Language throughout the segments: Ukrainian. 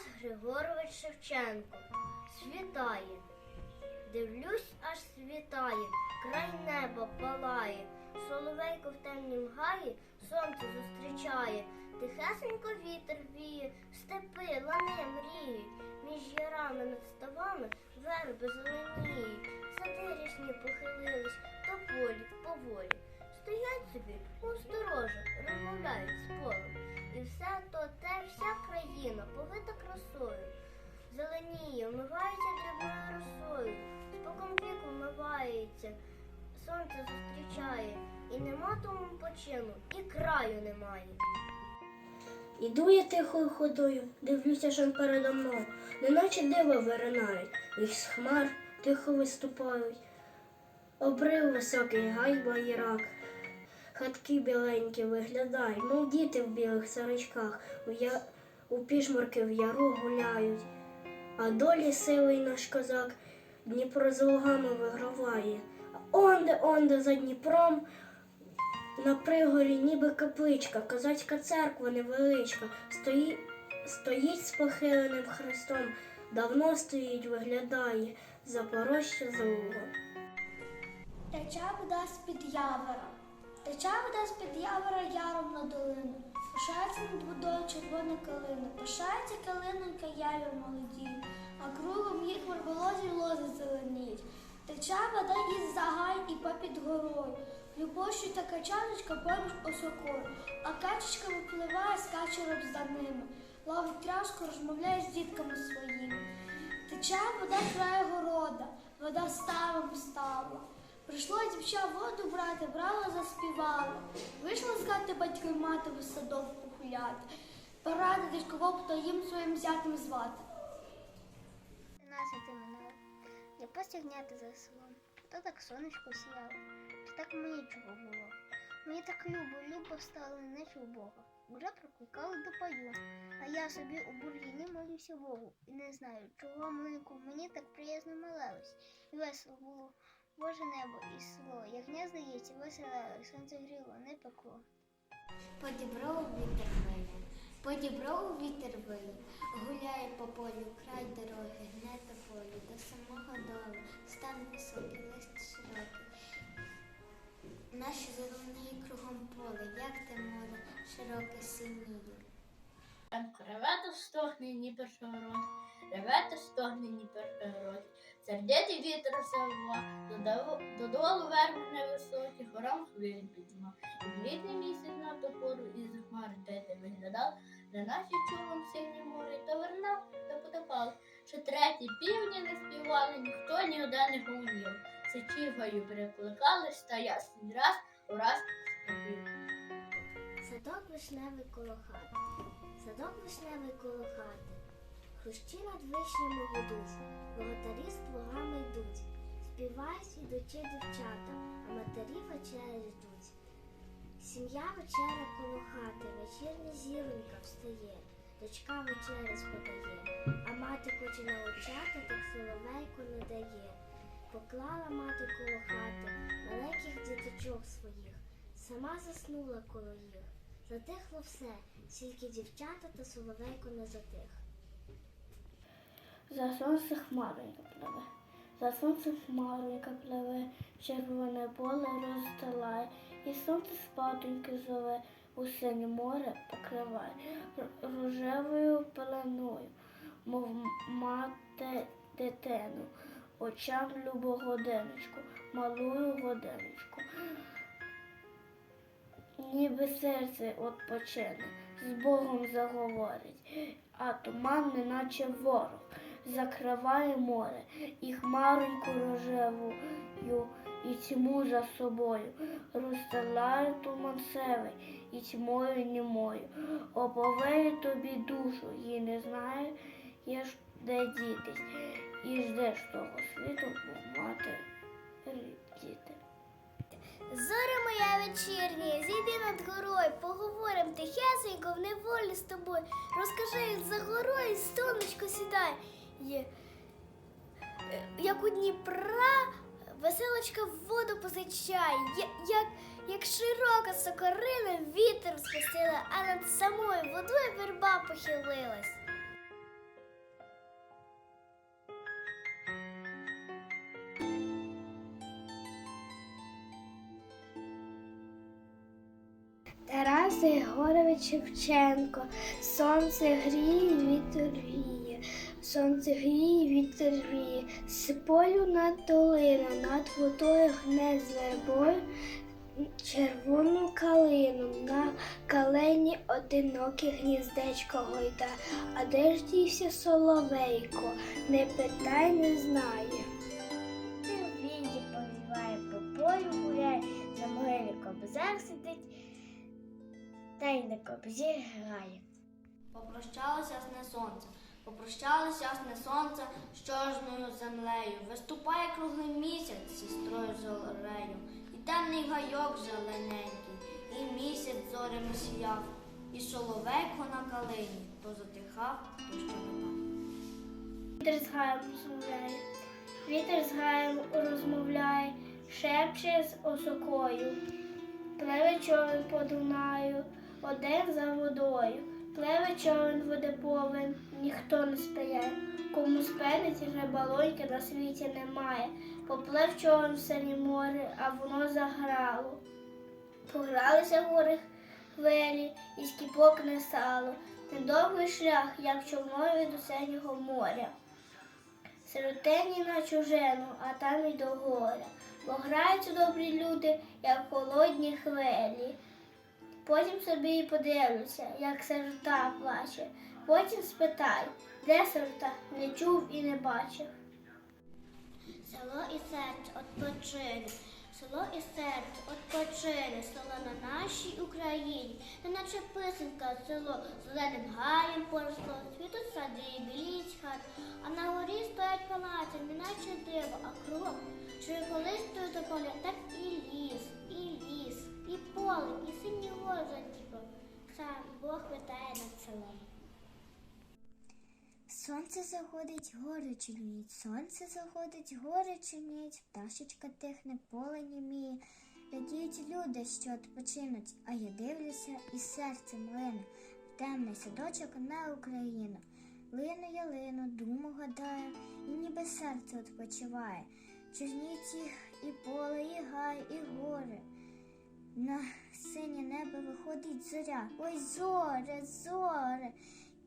Тарас Григорович Шевченко. Світає. Дивлюсь, аж світає, край неба палає, соловейко в темнім гаї сонце зустрічає, тихесенько вітер віє, степи, лани мріють, між ярами над ставами верби зеленіють, сади рясні похилились, тополі поволі. Стоять собі осторожно, розмовляють з полем. І все то те, вся країна повита красою. Зеленіє, вмивається дрібною росою, спокон віку вмивається, сонце зустрічає, і нема тому почину, і краю немає. Іду я тихою ходою, дивлюся, що передо мною, неначе диво виринають, із хмар тихо виступають. Обрив високий гайба і рак, хатки біленькі виглядають, мов діти в білих сорочках, у, я... у пішмарки в яру гуляють. А долі сивий наш козак Дніпро з лугами виграває. А онде, онде за Дніпром на пригорі ніби капличка, козацька церква невеличка, стоїть, стоїть з похиленим хрестом, давно стоїть, виглядає, Запорожжя за лугом. Тече вода з-під явора. Тече вода з-під явора яром на долину. Пишається над водою червона калина. Пишається калинонька явір молодій, а кругом їх верболозі лози зеленіють. Тече вода із загай і попід горою. Любощу та качаночка поміж осокою, а качечка випливає з качером за ними. Ловить тряску, розмовляє з дітками своїми. Тече вода край города, вода ставом стала. Прийшло дівча воду брати, брала, заспівала. Вийшла з хати батько й мати садок погуляти. Порадити кого б то їм своїм зятем звати. Тринадцяти минуло. Я постігняти за селом. То так сонечко сіяло, чи так мені чого було. Мені так любо, любо стало, наче у Бога. Уже прокликали до пою, а я собі у бур'їні молюся Богу. І не знаю, чого маленьку мені так приязно молилось. І весело було. Боже небо і село, як здається, веселе, сонце гріло, не пекло. По діброву вітер виє, по діброву вітер виє, гуляє по полю, край дороги, гне та полі, до самого долу, стан високий, лист широкий. Наші зеленіє кругом поле, як те море, широке синіє. Реве та стогне ні першогород, реве та стогне ні першогород. Сердитий вітер завва, додолу, додолу верб невисокі, хором хвилі підніма. І в літній місяць на ту пору із хмар дете виглядав, не наче чулом синє море, то вернав, то потопав. Що треті півні не співали, ніхто ні один не гомонів. Сичігою перекликались, та ясний раз у раз спів. Садок вишневий коло хати, садок вишневий коло хати. Хрущі над вишнями гудуть, богатарі з плугами йдуть. Співають ідучи дівчата, а матері вечері ждуть. Сім'я вечеря коло хати, вечірня зіронька встає, дочка вечеря сподає, а мати хоче научати, так соловейку не дає. Поклала мати коло хати маленьких діточок своїх, сама заснула коло їх. Затихло все, тільки дівчата та соловейко не затих. За сонце хмаренька пливе, за сонце хмаренька пливе, червоне поле розстилає, і сонце спатоньки зове, у синє море покриває рожевою пеленою, мов мати дитину, очам любу годиночку, малую годиночку. Ніби серце отпочине, з Богом заговорить, а туман, неначе ворог, закриває море, і хмароньку рожевою, і тьму за собою, розстилає туман севий, і тьмою німою, оповеє тобі душу, і не знає, єш, де дітись, і ждеш того світу, бо мати діти. Зоря моя вечірня, зійди над горою, поговорим тихесенько в неволі з тобою. Розкажи, як за горою сонечко сідає. Е, як у Дніпра веселочка в воду позичає, як, як широка сокорина вітер спустила, а над самою водою верба похилилась. Григорович Шевченко. Сонце гріє, вітер віє. Сонце гріє, вітер віє. З полю над долиною, над водою гне з вербою. Червону калину на калені одиноке гніздечко гойда, а де ж дівся соловейко, не питай, не знає. Ти в повіває, по полю гуляє, на могилі кобзар сидить, та й на кобзі грає. Попрощалося сне сонце, попрощалося сне сонце з чорною землею. Виступає круглий місяць сестрою зорею, і темний гайок зелененький, і місяць зорями сіяв, і соловейко на калині то затихав, то щебетав. Вітер з гаєм розмовляє, вітер з гаєм розмовляє, шепче з осокою. Пливе човен по Дунаю, один за водою. Пливе човен водоповен, ніхто не спає. Кому спинить рибалоньки на світі немає. Поплив човен в синє море, а воно заграло. Погралися гори хвилі, і скіпок не стало. Недовгий шлях, як човною до синього моря. Сиротині на чужину, а там і до горя. Бо граються добрі люди, як холодні хвилі. Потім собі і подивлюся, як сирота плаче. Потім спитай, де сирота, не чув і не бачив. Село і серце odpoczyне, село і серце odpoczyне, село на нашій Україні, неначе писанка село зеленим гаєм поросло, цвітуть сади, біліють хат, а на горі стоять палаці, неначе диво, а кров, що колись той до поля, так і ліс, Бог витає над селом. Сонце заходить, гори чорніють, сонце заходить, гори чорніють, пташечка тихне, поле німіє. Радіють люди, що відпочинуть, а я дивлюся і серце млине в темний садочок на Україну. Лину я лину, думу гадаю, і ніби серце відпочиває. Чорніють їх і поле, і гай, і гори. На синє небо виходить зоря. Ой, зоре, зоре,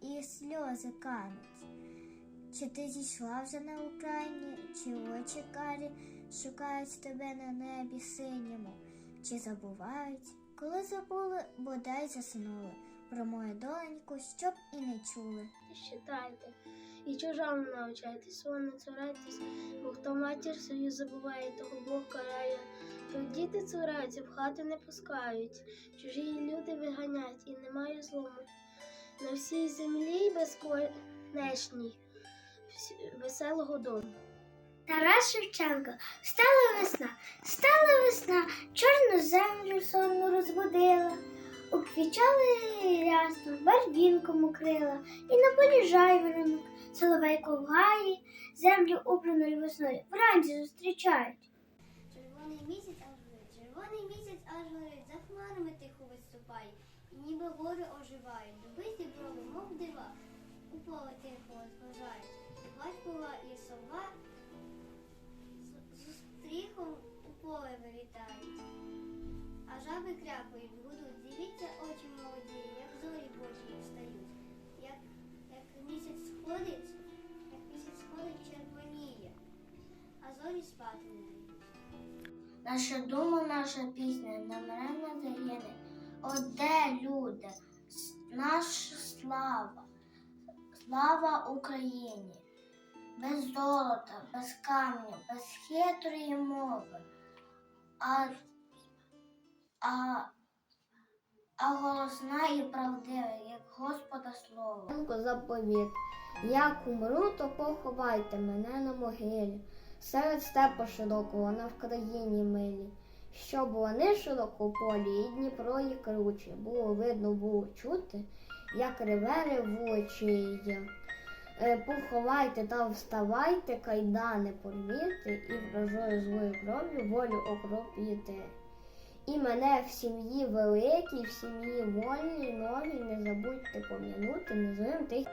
і сльози кануть. Чи ти зійшла вже на Україні, чи очі карі шукають тебе на небі синьому, чи забувають, коли забули, бодай заснули про мою доньку, щоб і не чули. Читайте і чужому навчайтесь, не цурайтесь, бо хто матір свою забуває, того Бог карає. Діти цураються, в хати не пускають, чужі люди виганять і немає злому. На всій землі безконечній веселого дому. Тарас Шевченко, стала весна, стала весна, чорну землю сонну розбудила, уквічали рясно, барвінком укрила, і на полі жайворонок, соловейко в гаї, землю убраною весною вранці зустрічають. Червоний місяць аж горить, за хмарами тихо виступає, і ніби гори оживають, дуби зіброви, мов дива, у поле тихо зважають. Батькова і сова з стріхом у поле вилітають, а жаби крякають, гудуть. Дивіться, очі молоді, як зорі божі встають, як, як місяць сходить, як місяць сходить, червоніє, а зорі спати не дають. Наша дума, наша пісня намре не загине. О, де люди? Наша слава, слава Україні. Без золота, без камня, без хитрої мови. А, а, а голосна і правдива, як Господа слово. заповіт. Як умру, то поховайте мене на могилі, серед степу широкого на Вкраїні милі. Щоб вони широко полі, і Дніпро, і круче, було видно, було чути, як реве ревучий. Е, Поховайте та вставайте, кайдани порвіте, і вражою злою кров'ю волю окропіте. І мене в сім'ї великій, в сім'ї вольній, новій, не забудьте пом'янути незлим тих